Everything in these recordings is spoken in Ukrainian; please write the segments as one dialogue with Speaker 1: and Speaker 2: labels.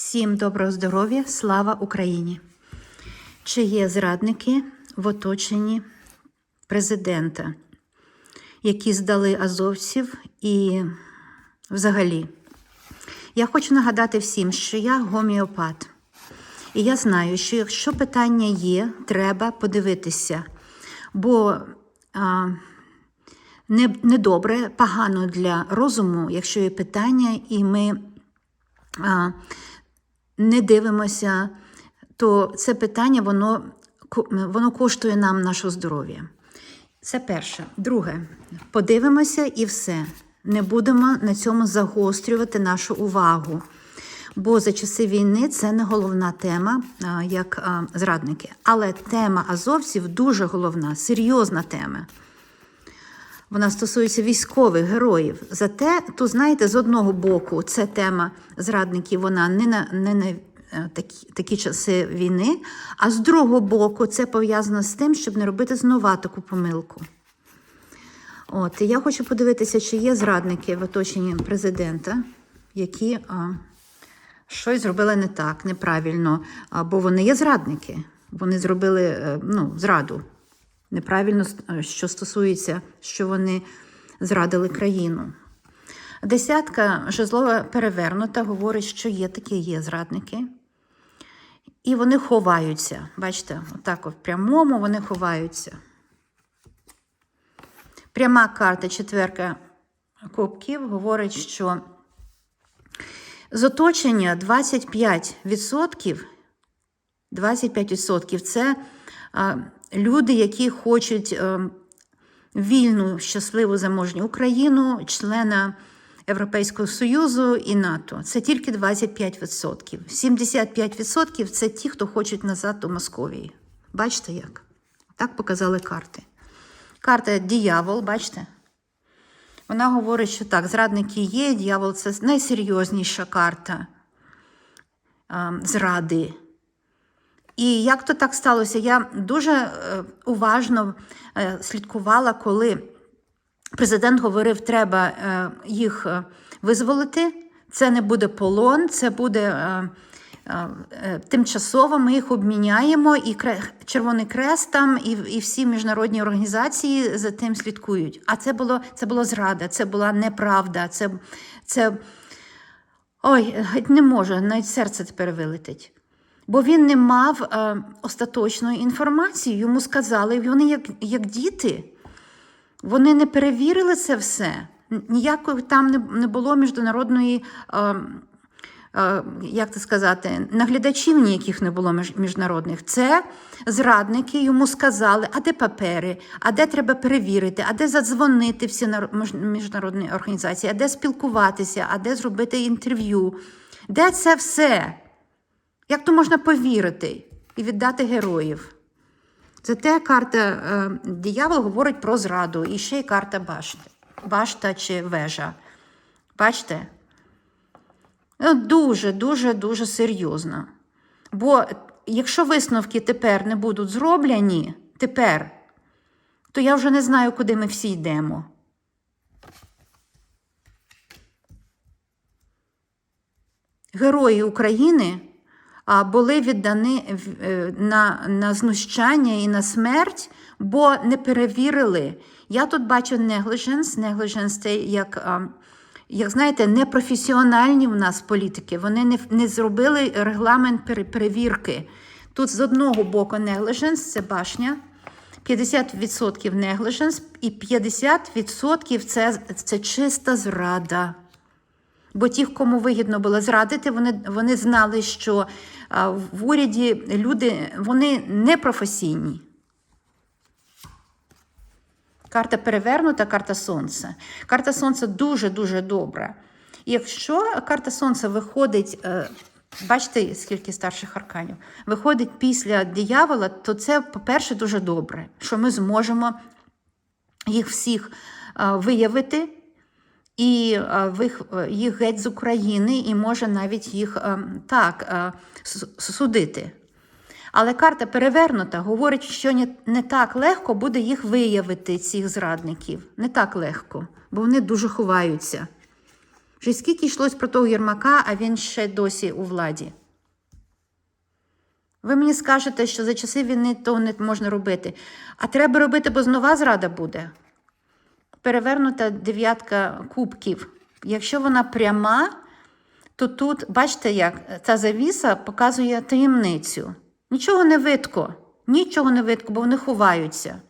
Speaker 1: Всім доброго здоров'я, слава Україні! Чи є зрадники в оточенні президента, які здали азовців і взагалі? Я хочу нагадати всім, що я гоміопат. І я знаю, що якщо питання є, треба подивитися. Бо а, не, недобре, погано для розуму, якщо є питання, і ми а, не дивимося, то це питання воно, воно коштує нам нашого здоров'я. Це перше. Друге, подивимося і все. Не будемо на цьому загострювати нашу увагу. Бо за часи війни це не головна тема, як зрадники. Але тема азовців дуже головна, серйозна тема. Вона стосується військових героїв. Зате, тут, знаєте, з одного боку, це тема зрадників, вона не на, не на е, такі, такі часи війни, а з другого боку, це пов'язано з тим, щоб не робити знова таку помилку. От, і я хочу подивитися, чи є зрадники в оточенні президента, які а, щось зробили не так, неправильно, а, бо вони є зрадники. Вони зробили е, ну, зраду. Неправильно, е, що стосується, що вони зрадили країну. Десятка жезлова перевернута говорить, що є такі є зрадники. І вони ховаються. Бачите, отак от в прямому вони ховаються. Пряма карта четверка кубків говорить, що з оточення 25%, 25% це люди, які хочуть вільну, щасливу, заможню Україну, члена Європейського Союзу і НАТО. Це тільки 25%. 75% це ті, хто хочуть назад до Московії. Бачите як? Так показали карти. Карта Діявол, бачите? Вона говорить, що так, зрадники є, дьявол це найсерйозніша карта зради. І як то так сталося? Я дуже е, уважно е, слідкувала, коли президент говорив, треба е, їх визволити. Це не буде полон, це буде тимчасово. Ми їх обміняємо, і Червоний Крест там, і всі міжнародні організації за тим слідкують. А це було, це було зрада, це була неправда. Це, це... Ой, не можу, навіть серце тепер вилетить. Бо він не мав е, остаточної інформації. Йому сказали, вони як, як діти. Вони не перевірили це все. Ніякої там не, не було міжнародної, е, е, як це сказати, наглядачів ніяких не було між, міжнародних. Це зрадники йому сказали, а де папери, а де треба перевірити, а де задзвонити всі між- міжнародні організації, а де спілкуватися, а де зробити інтерв'ю. Де це все? Як то можна повірити і віддати героїв? Зате карта е, диявол говорить про зраду, і ще й карта башти. Башта чи вежа. Бачите? Ну, Дуже, серйозно. Бо якщо висновки тепер не будуть зроблені, тепер, то я вже не знаю, куди ми всі йдемо. Герої України були віддані е, на, на знущання і на смерть, бо не перевірили. Я тут бачу negligence, negligence це як, як знаєте, непрофесіональні в нас політики. Вони не, не зробили регламент перевірки. Тут з одного боку negligence – це башня, 50% negligence і 50% це, це чиста зрада. Бо ті, кому вигідно було зрадити, вони, вони знали, що в уряді люди вони непрофесійні. Карта перевернута, карта сонця. Карта сонця дуже-дуже добра. І якщо карта сонця виходить, е, бачите, скільки старших арканів, виходить після диявола, то це, по-перше, дуже добре, що ми зможемо їх всіх виявити і е, е, їх геть з України, і може навіть їх е, так судити. Але карта перевернута говорить, що не так легко буде їх виявити, цих зрадників. Не так легко, бо вони дуже ховаються. Вже скільки йшлось про того Єрмака, а він ще досі у владі. Ви мені скажете, що за часи війни того не можна робити. А треба робити, бо знова зрада буде. Перевернута дев'ятка кубків. Якщо вона пряма, то тут, бачите, як ця завіса показує таємницю. Нічого не видко, нічого не видко, бо вони ховаються.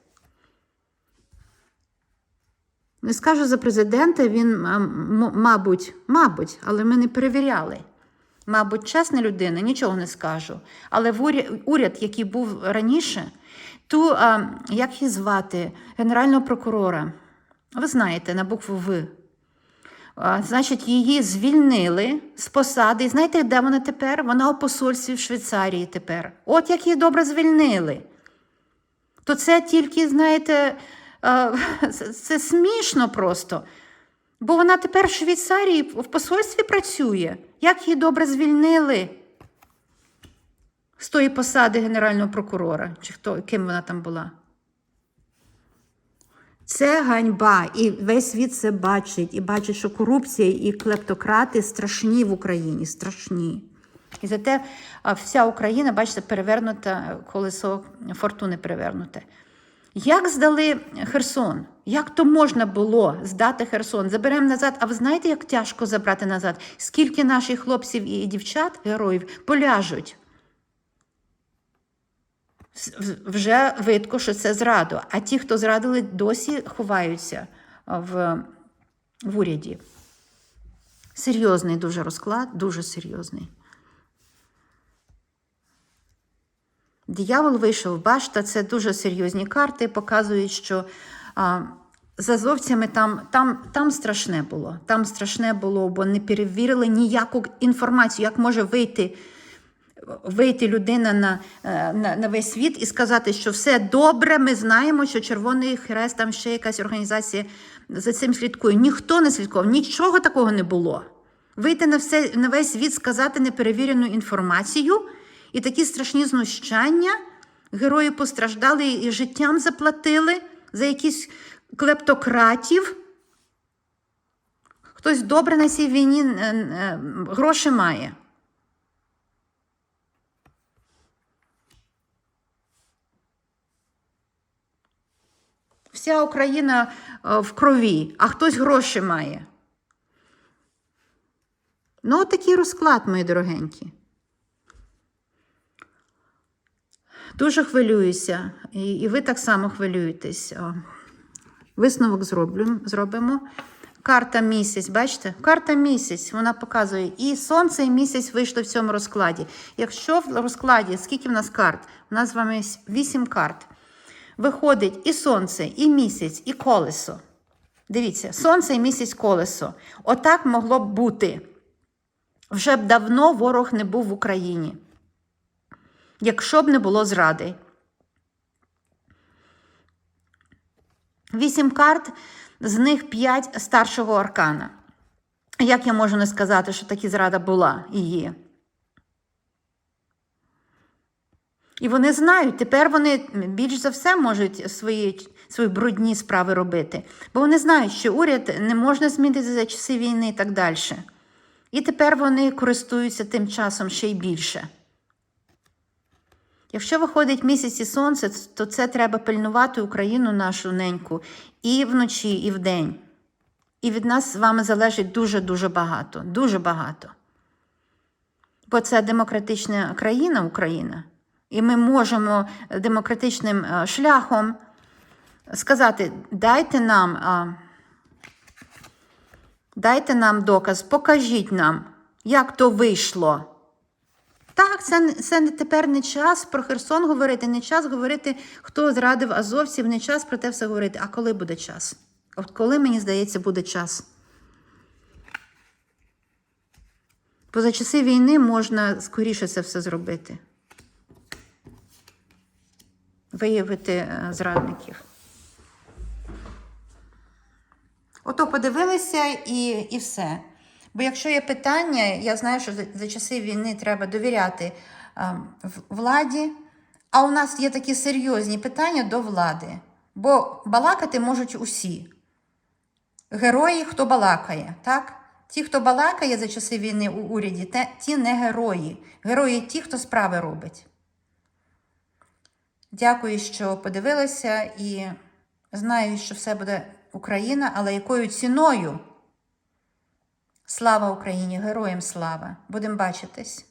Speaker 1: Не скажу за президента, він, мабуть, мабуть, але ми не перевіряли. Мабуть, чесна людина, нічого не скажу. Але в уряд, який був раніше, ту, як її звати, генерального прокурора, ви знаєте, на букву В. Значить, її звільнили з посади. І знаєте, де вона тепер? Вона у посольстві в Швейцарії тепер. От як її добре звільнили. То це тільки, знаєте, це смішно просто. Бо вона тепер в Швейцарії в посольстві працює. Як її добре звільнили з тої посади генерального прокурора, чи хто, ким вона там була? Це ганьба, і весь світ це бачить, і бачить, що корупція і клептократи страшні в Україні, страшні. І зате вся Україна, бачите, перевернута колесо фортуни перевернуте. Як здали Херсон? Як то можна було здати Херсон? Заберемо назад. А ви знаєте, як тяжко забрати назад? Скільки наших хлопців і дівчат, героїв, поляжуть? В- Вже видко, що це зраду. А ті, хто зрадили, досі ховаються в, в уряді. Серйозний дуже розклад, дуже серйозний. Диявол вийшов, башта, це дуже серйозні карти, показують, що а, з азовцями там, там, там страшне було. Там страшне було, бо не перевірили ніяку інформацію, як може вийти, вийти людина на, е, на, на весь світ і сказати, що все добре, ми знаємо, що Червоний Хрест, там ще якась організація за цим слідкує. Ніхто не слідкував, нічого такого не було. Вийти на, все, на весь світ, сказати неперевірену інформацію і такі страшні знущання. Герої постраждали і життям заплатили за якісь клептократів. Хтось добре на цій війні е, е, гроші має. Вся Україна е, в крові, а хтось гроші має. Ну, такий розклад, мої дорогенькі. Дуже хвилююся, і, і ви так само хвилюєтесь. Висновок зроблю, зробимо. Карта місяць, бачите? Карта місяць, вона показує і сонце, і місяць вийшли в цьому розкладі. Якщо в розкладі, скільки в нас карт? У нас з вами 8 карт. Виходить і сонце, і місяць, і колесо. Дивіться, сонце і місяць колесо. Отак могло б бути. Вже б давно ворог не був в Україні. Якщо б не було зради. Вісім карт, з них п'ять старшого аркана. Як я можу не сказати, що такі зрада була і є? І вони знають, тепер вони більш за все можуть свої, свої брудні справи робити. Бо вони знають, що уряд не можна змінити за часи війни і так далі. І тепер вони користуються тим часом ще й більше. Якщо виходить місяць і сонце, то це треба пильнувати Україну нашу неньку і вночі, і вдень. І від нас з вами залежить дуже-дуже багато. Дуже багато. Бо це демократична країна Україна. І ми можемо демократичним е, шляхом сказати: дайте нам, дайте нам доказ, покажіть нам, як то вийшло. Так, це, це тепер не час про Херсон говорити, не час говорити, хто зрадив азовців, не час про те все говорити. А коли буде час? От коли, мені здається, буде час? Бо за часи війни можна скоріше це все зробити. Виявити е, зрадників. Ото подивилися і, і все. Бо якщо є питання, я знаю, що за, за часи війни треба довіряти е, владі, а у нас є такі серйозні питання до влади. Бо балакати можуть усі. Герої, хто балакає, так? Ті, хто балакає за часи війни у уряді, ті не герої. Герої ті, хто справи робить. Дякую, що подивилися, і знаю, що все буде Україна, але якою ціною? Слава Україні! Героям слава! Будемо бачитись!